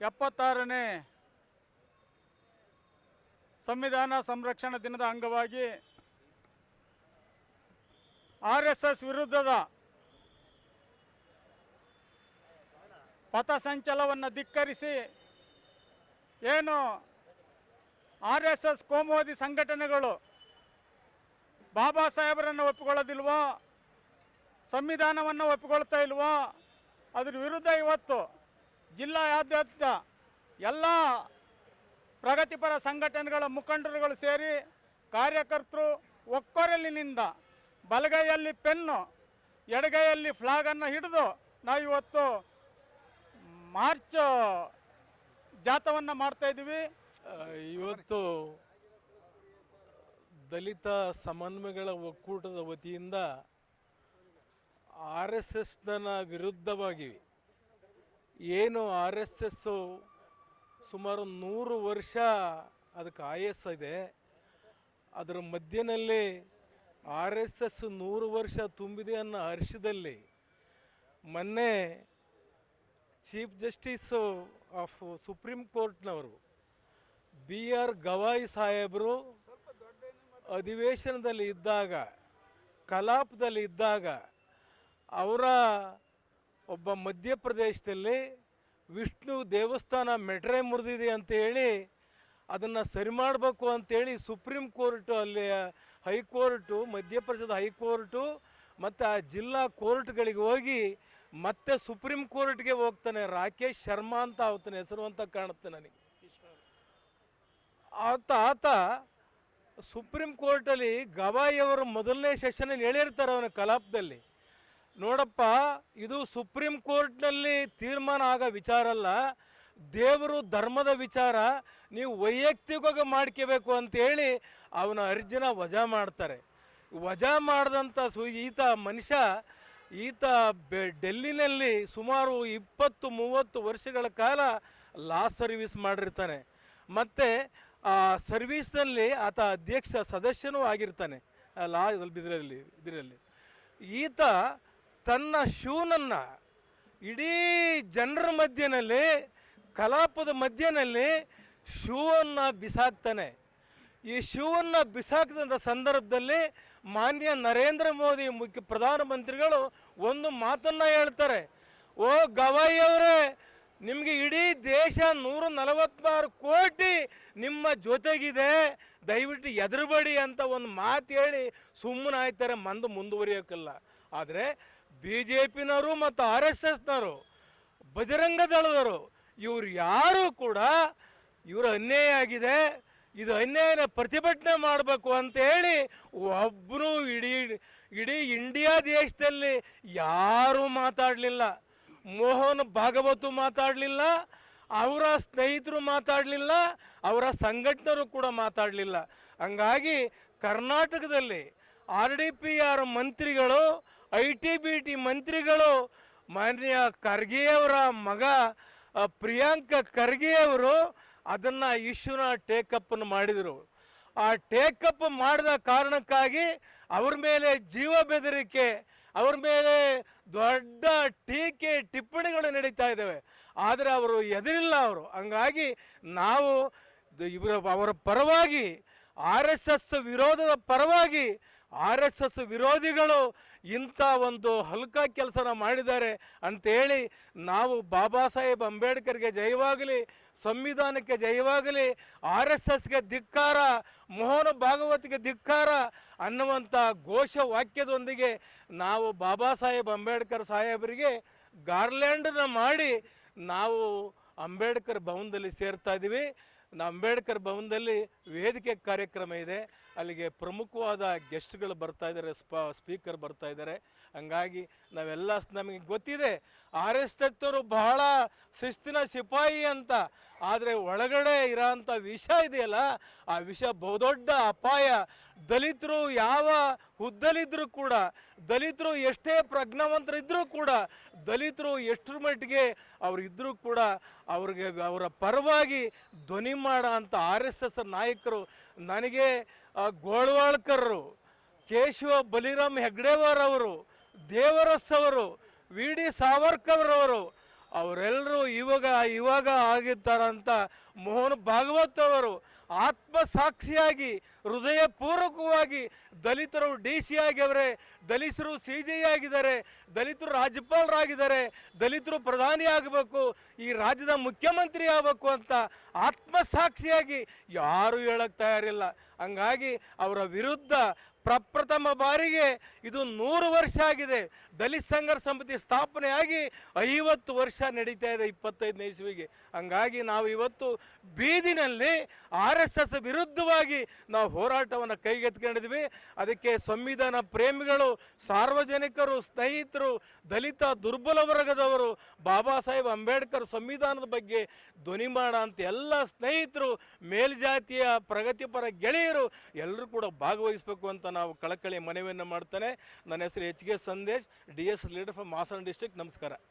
ಎಪ್ಪತ್ತಾರನೇ ಸಂವಿಧಾನ ಸಂರಕ್ಷಣಾ ದಿನದ ಅಂಗವಾಗಿ ಆರ್ ಎಸ್ ಎಸ್ ವಿರುದ್ಧದ ಪಥಸಂಚಲವನ್ನು ಧಿಕ್ಕರಿಸಿ ಏನು ಆರ್ ಎಸ್ ಎಸ್ ಕೋಮುವಾದಿ ಸಂಘಟನೆಗಳು ಬಾಬಾ ಸಾಹೇಬರನ್ನು ಒಪ್ಪಿಕೊಳ್ಳೋದಿಲ್ವೋ, ಸಂವಿಧಾನವನ್ನು ಒಪ್ಪಿಕೊಳ್ತಾ ಇಲ್ವೋ, ಅದ್ರ ವಿರುದ್ಧ ಇವತ್ತು ಜಿಲ್ಲಾದ್ಯಂತ ಎಲ್ಲ ಪ್ರಗತಿಪರ ಸಂಘಟನೆಗಳ ಮುಖಂಡರುಗಳು ಸೇರಿ ಕಾರ್ಯಕರ್ತರು ಒಕ್ಕೊರಲಿನಿಂದ ಬಲಗೈಯಲ್ಲಿ ಪೆನ್ನು, ಎಡಗೈಯಲ್ಲಿ ಫ್ಲಾಗನ್ನು ಹಿಡಿದು ನಾವು ಇವತ್ತು ಮಾರ್ಚ್ ಜಾಥವನ್ನು ಮಾಡ್ತಾ ಇದ್ದೀವಿ. ಇವತ್ತು ದಲಿತ ಸಮನ್ವಯಗಳ ಒಕ್ಕೂಟದ ವತಿಯಿಂದ ಆರ್ ಎಸ್ ಎಸ್ನ ವಿರುದ್ಧವಾಗಿ ಏನು ಆರ್ ಎಸ್ ಎಸ್ಸು ಸುಮಾರು ನೂರು ವರ್ಷ ಅದಕ್ಕೆ ಆಯಸ್ ಇದೆ ಅದರ ಮಧ್ಯದಲ್ಲಿ ಆರ್ ಎಸ್ ಎಸ್ ನೂರು ವರ್ಷ ತುಂಬಿದೆ ಅನ್ನೋ ಹರ್ಷದಲ್ಲಿ ಮೊನ್ನೆ ಚೀಫ್ ಜಸ್ಟಿಸ್ ಆಫ್ ಸುಪ್ರೀಂ ಕೋರ್ಟ್ನವರು ಬಿ ಆರ್ ಗವಾಯಿ ಸಾಹೇಬರು ಅಧಿವೇಶನದಲ್ಲಿ ಇದ್ದಾಗ, ಕಲಾಪದಲ್ಲಿ ಇದ್ದಾಗ ಅವರ ಒಬ್ಬ ಮಧ್ಯಪ್ರದೇಶದಲ್ಲಿ ವಿಷ್ಣು ದೇವಸ್ಥಾನ ಮೆಟ್ರೆ ಮುರಿದಿದೆ ಅಂತ ಹೇಳಿ ಅದನ್ನು ಸರಿ ಮಾಡಬೇಕು ಅಂತೇಳಿ ಸುಪ್ರೀಂ ಕೋರ್ಟು ಅಲ್ಲಿ ಹೈಕೋರ್ಟು, ಮಧ್ಯಪ್ರದೇಶದ ಹೈಕೋರ್ಟು ಮತ್ತು ಆ ಜಿಲ್ಲಾ ಕೋರ್ಟ್ಗಳಿಗೆ ಹೋಗಿ ಮತ್ತೆ ಸುಪ್ರೀಂ ಕೋರ್ಟ್ಗೆ ಹೋಗ್ತಾನೆ. ರಾಕೇಶ್ ಶರ್ಮಾ ಅಂತ ಆಗ್ತಾನೆ ಹೆಸರು ಅಂತ ಕಾಣುತ್ತೆ ನನಗೆ. ಆತ ಆತ ಸುಪ್ರೀಂ ಕೋರ್ಟಲ್ಲಿ ಗವಾಯಿ ಅವರು ಮೊದಲನೇ ಸೆಷನಲ್ಲಿ ಹೇಳಿರ್ತಾರೆ ಅವನ ಕಲಾಪದಲ್ಲಿ. ನೋಡಪ್ಪ, ಇದು ಸುಪ್ರೀಂ ಕೋರ್ಟ್ನಲ್ಲಿ ತೀರ್ಮಾನ ಆಗೋ ವಿಚಾರ ಅಲ್ಲ. ದೇವರು ಧರ್ಮದ ವಿಚಾರ, ನೀವು ವೈಯಕ್ತಿಕವಾಗಿ ಮಾಡ್ಕೋಬೇಕು ಅಂತೇಳಿ ಅವನ ಅರ್ಜಿನ ವಜಾ ಮಾಡ್ತಾರೆ. ವಜಾ ಮಾಡಿದಂಥ ಸು, ಈತ ಮನುಷ್ಯ, ಈತ ಬೆ, ಡೆಲ್ಲಿನಲ್ಲಿ ಸುಮಾರು ಇಪ್ಪತ್ತು ಮೂವತ್ತು ವರ್ಷಗಳ ಕಾಲ ಲಾ ಸರ್ವಿಸ್ ಮಾಡಿರ್ತಾನೆ. ಮತ್ತು ಆ ಸರ್ವೀಸ್ನಲ್ಲಿ ಆತ ಅಧ್ಯಕ್ಷ ಸದಸ್ಯನೂ ಆಗಿರ್ತಾನೆ. ಲಾ ಇದರಲ್ಲಿ ಇದರಲ್ಲಿ. ಈತ ತನ್ನ ಶೂನನ್ನು ಇಡೀ ಜನರ ಮಧ್ಯನಲ್ಲಿ ಕಲಾಪದ ಮಧ್ಯನಲ್ಲಿ ಶೂವನ್ನು ಬಿಸಾಕ್ತಾನೆ. ಈ ಶೂವನ್ನು ಬಿಸಾಕಿದಂಥ ಸಂದರ್ಭದಲ್ಲಿ ಮಾನ್ಯ ನರೇಂದ್ರ ಮೋದಿ ಮುಖ್ಯ ಪ್ರಧಾನಮಂತ್ರಿಗಳು ಒಂದು ಮಾತನ್ನು ಹೇಳ್ತಾರೆ. ಓ ಗವಾಯಿ ಅವರೇ, ನಿಮಗೆ ಇಡೀ ದೇಶ ನೂರ ನಲವತ್ತಾರು ಕೋಟಿ ನಿಮ್ಮ ಜೊತೆಗಿದೆ. ದಯವಿಟ್ಟು ಎದುರುಬಡಿ ಅಂತ ಒಂದು ಮಾತು ಹೇಳಿ ಸುಮ್ಮನೆ ಆಯ್ತಾರೆ ಮಂದು ಮುಂದುವರಿಯೋಕ್ಕಲ್ಲ ಆದರೆ ಬಿ ಜೆ ಪಿನವರು ಮತ್ತು ಆರ್ ಎಸ್ ಎಸ್ನವರು, ಬಜರಂಗ ದಳದವರು, ಇವರು ಯಾರು ಕೂಡ ಇವರು ಅನ್ಯಾಯ ಆಗಿದೆ, ಇದು ಅನ್ಯಾಯನ ಪ್ರತಿಭಟನೆ ಮಾಡಬೇಕು ಅಂತೇಳಿ ಒಬ್ಬರು ಇಡೀ ಇಡೀ ಇಂಡಿಯಾ ದೇಶದಲ್ಲಿ ಯಾರೂ ಮಾತಾಡಲಿಲ್ಲ. ಮೋಹನ್ ಭಾಗವತು ಮಾತಾಡಲಿಲ್ಲ, ಅವರ ಸ್ನೇಹಿತರು ಮಾತಾಡಲಿಲ್ಲ, ಅವರ ಸಂಘಟನರು ಕೂಡ ಮಾತಾಡಲಿಲ್ಲ. ಹಂಗಾಗಿ ಕರ್ನಾಟಕದಲ್ಲಿ ಆರ್ ಡಿ ಪಿ ಆರ್ ಮಂತ್ರಿಗಳು ಐ ಟಿ ಬಿ ಟಿ ಮಂತ್ರಿಗಳು ಮಾನ್ಯ ಖರ್ಗೆಯವರ ಮಗ ಪ್ರಿಯಾಂಕ ಖರ್ಗೆಯವರು ಅದನ್ನು ಇಶ್ಯೂನ ಟೇಕಪ್ಪನ್ನು ಮಾಡಿದರು. ಆ ಟೇಕಪ್ ಮಾಡಿದ ಕಾರಣಕ್ಕಾಗಿ ಅವ್ರ ಮೇಲೆ ಜೀವ ಬೆದರಿಕೆ, ಅವ್ರ ಮೇಲೆ ದೊಡ್ಡ ಟೀಕೆ, ಟಿಪ್ಪಣಿಗಳು ನಡೀತಾ ಇದ್ದಾವೆ. ಆದರೆ ಅವರು ಎದುರಿಲ್ಲ ಅವರು. ಹಂಗಾಗಿ ನಾವು ಇವರ, ಅವರ ಪರವಾಗಿ, ಆರ್ ಎಸ್ ಎಸ್ ವಿರೋಧದ ಪರವಾಗಿ ಆರ್ ಎಸ್ ಎಸ್ ವಿರೋಧಿಗಳು ಇಂಥ ಒಂದು ಹಲ್ಕ ಕೆಲಸನ ಮಾಡಿದ್ದಾರೆ ಅಂತೇಳಿ ನಾವು ಬಾಬಾ ಸಾಹೇಬ್ ಅಂಬೇಡ್ಕರ್ಗೆ ಜಯವಾಗಲಿ, ಸಂವಿಧಾನಕ್ಕೆ ಜಯವಾಗಲಿ, ಆರ್ ಎಸ್ ಎಸ್ಗೆ ಧಿಕ್ಕಾರ, ಮೋಹನ ಭಾಗವತಿಗೆ ಧಿಕ್ಕಾರ ಅನ್ನುವಂಥ ಘೋಷ ವಾಕ್ಯದೊಂದಿಗೆ ನಾವು ಬಾಬಾ ಸಾಹೇಬ್ ಅಂಬೇಡ್ಕರ್ ಸಾಹೇಬರಿಗೆ ಗಾರ್ಲ್ಯಾಂಡನ್ನ ಮಾಡಿ ನಾವು ಅಂಬೇಡ್ಕರ್ ಭವನದಲ್ಲಿ ಸೇರ್ತಾ ಇದ್ದೀವಿ. ಅಂಬೇಡ್ಕರ್ ಭವನದಲ್ಲಿ ವೇದಿಕೆ ಕಾರ್ಯಕ್ರಮ ಇದೆ. ಅಲ್ಲಿಗೆ ಪ್ರಮುಖವಾದ ಗೆಸ್ಟ್ಗಳು ಬರ್ತಾ ಇದ್ದಾರೆ, ಸ್ಪ, ಸ್ಪೀಕರ್ ಬರ್ತಾ ಇದ್ದಾರೆ. ಹಂಗಾಗಿ ನಾವೆಲ್ಲ ನಮಗೆ ಗೊತ್ತಿದೆ, ಆರ್ ಎಸ್ ಎತ್ತವರು ಬಹಳ ಶಿಸ್ತಿನ ಸಿಪಾಯಿ ಅಂತ. ಆದರೆ ಒಳಗಡೆ ಇರೋಂಥ ವಿಷ ಇದೆಯಲ್ಲ, ಆ ವಿಷ ಬಹುದೊಡ್ಡ ಅಪಾಯ. ದಲಿತರು ಯಾವ ಹುದ್ದಲಿದ್ರೂ ಕೂಡ, ದಲಿತರು ಎಷ್ಟೇ ಪ್ರಜ್ಞಾವಂತರಿದ್ದರೂ ಕೂಡ, ದಲಿತರು ಎಷ್ಟರ ಮಟ್ಟಿಗೆ ಅವ್ರು ಇದ್ದರೂ ಕೂಡ ಅವ್ರಿಗೆ ಅವರ ಪರವಾಗಿ ಧ್ವನಿ ಮಾಡೋ ಅಂಥ ಆರ್ ಎಸ್ ಎಸ್ ನಾಯಕರು, ನನಗೆ ಗೋಳ್ವಾಳ್ಕರ್ರು, ಕೇಶವ ಬಲಿರಾಮ್ ಹೆಗ್ಡೇವರ್ ಅವರು ದೇವರಸ್ ಅವರು, ವಿ ಡಿ ಸಾವರ್ಕರ್ ಅವರು ಅವರೆಲ್ಲರೂ ಇವಾಗ ಇವಾಗ ಆಗಿದ್ದಾರಂತ ಮೋಹನ್ ಭಾಗವತ್ ಅವರು ಆತ್ಮಸಾಕ್ಷಿಯಾಗಿ ಹೃದಯಪೂರ್ವಕವಾಗಿ ದಲಿತರು ಡಿ ಸಿ ಆಗಿವರೆ ದಲಿತರು ಸಿ ಜಿ ಆಗಿದ್ದಾರೆ, ದಲಿತರು ರಾಜ್ಯಪಾಲರಾಗಿದ್ದಾರೆ, ದಲಿತರು ಪ್ರಧಾನಿ ಆಗಬೇಕು, ಈ ರಾಜ್ಯದ ಮುಖ್ಯಮಂತ್ರಿ ಆಗಬೇಕು ಅಂತ ಆತ್ಮಸಾಕ್ಷಿಯಾಗಿ ಯಾರೂ ಹೇಳಕ್ಕೆ ತಯಾರಿಲ್ಲ. ಹಂಗಾಗಿ ಅವರ ವಿರುದ್ಧ ಪ್ರಪ್ರಥಮ ಬಾರಿಗೆ ಇದು ನೂರು ವರ್ಷ ಆಗಿದೆ. ದಲಿತ ಸಂಘರ್ಷ ಸಮಿತಿ ಸ್ಥಾಪನೆಯಾಗಿ ಐವತ್ತು ವರ್ಷ ನಡೀತಾ ಇದೆ ಇಪ್ಪತ್ತೈದನೇ ಇಸ್ವಿಗೆ. ಹಂಗಾಗಿ ನಾವು ಇವತ್ತು ಬೀದಿನಲ್ಲಿ ಆರ್ ಎಸ್ ಎಸ್ ವಿರುದ್ಧವಾಗಿ ನಾವು ಹೋರಾಟವನ್ನು ಕೈಗೆತ್ಕೊಂಡಿದ್ವಿ ಅದಕ್ಕೆ ಸಂವಿಧಾನ ಪ್ರೇಮಿಗಳು, ಸಾರ್ವಜನಿಕರು, ಸ್ನೇಹಿತರು, ದಲಿತ ದುರ್ಬಲ ವರ್ಗದವರು, ಬಾಬಾ ಸಾಹೇಬ್ ಅಂಬೇಡ್ಕರ್ ಸಂವಿಧಾನದ ಬಗ್ಗೆ ಧ್ವನಿ ಮಾಡ ಅಂತ ಎಲ್ಲ ಸ್ನೇಹಿತರು, ಮೇಲ್ಜಾತಿಯ ಪ್ರಗತಿಪರ ಗೆಳೆಯರು ಎಲ್ಲರೂ ಕೂಡ ಭಾಗವಹಿಸಬೇಕು ಅಂತ ನಾವು ಕಳಕಳಿ ಮನವಿಯನ್ನು ಮಾಡ್ತಾನೆ. ನನ್ನ ಹೆಸರು H K Sandesh D S leader from Hassan district ನಮಸ್ಕಾರ.